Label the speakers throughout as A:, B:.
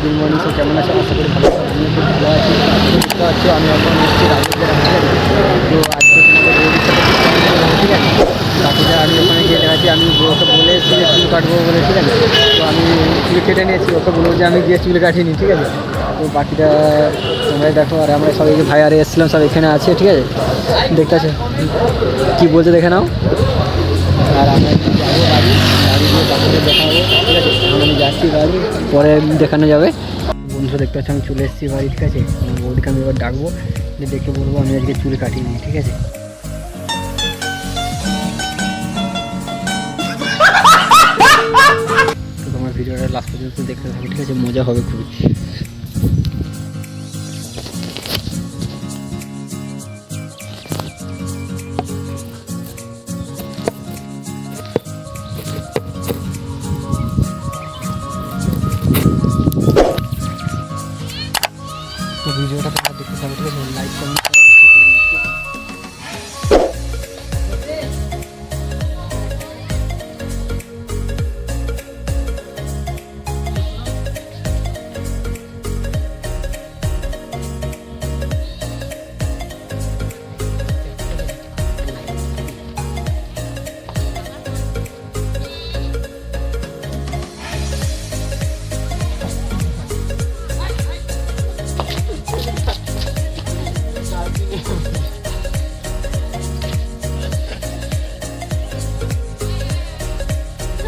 A: Good morning সব কেমন আছে, আশা করি ভালো আছো আমিও খুব ভালো আছি দেখতে পাচ্ছ আমি এখন এসেছি তো আজকে ঠিক আছে? তারপরে আমি ওখানে গিয়ে দেখাচ্ছি, আমি ওকে বলে যে চুল কাটবো বলে, ঠিক আছে? তো আমি চুল কেটে নিয়েছি, ওকে বলব যে আমি গিয়ে চুল কাটিনি, ঠিক আছে? তো বাকিটা তোমরাই দেখো, আর আমরা সবাই যে ভাই, আর এসেছিলাম, সব এখানে আছে, ঠিক আছে? দেখতে আছে? কী বলছে দেখে নাও। আর আমরা যাব বাড়ি বাড়ি গিয়ে দেখা হবে বাড়ি, পরে দেখানো যাবে। বন্ধুরা দেখতে পাচ্ছি, আমি চলে এসেছি বাড়ির কাছে। আছে বৌদিকে আমি এবার ডাকবো দেখে বলব আমি আজকে চুল কাটিনি ঠিক আছে? তোমার ভিডিওটা লাস্ট পর্যন্ত দেখতে থাকবে ঠিক আছে? মজা হবে খুবই। তোমরা দেখতে থাকো ঠিক আছে লাইক কমেন্ট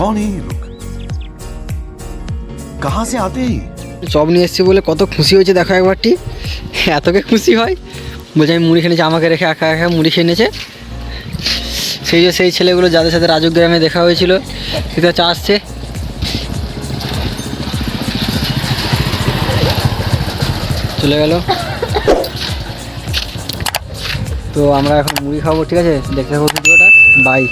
B: कौन है ये लोग कहां से आते हैं ये?
A: চপ নিয়ে এসেছি বলে কত খুশি হয়েছে দেখো একবারটি এতকে খুশি হয় বলছে আমি মুড়ি খেয়েছি আমাকে রেখে একা একা মুড়ি খেয়ে নিয়েছে সেই যে সেই ছেলেগুলো যাদের সাথে রাজুক গ্রামে দেখা হয়েছিল সেটা চা আসছে চলে গেল তো আমরা এখন মুড়ি খাবো ঠিক আছে দেখতে থাকো ভিডিওটা বাই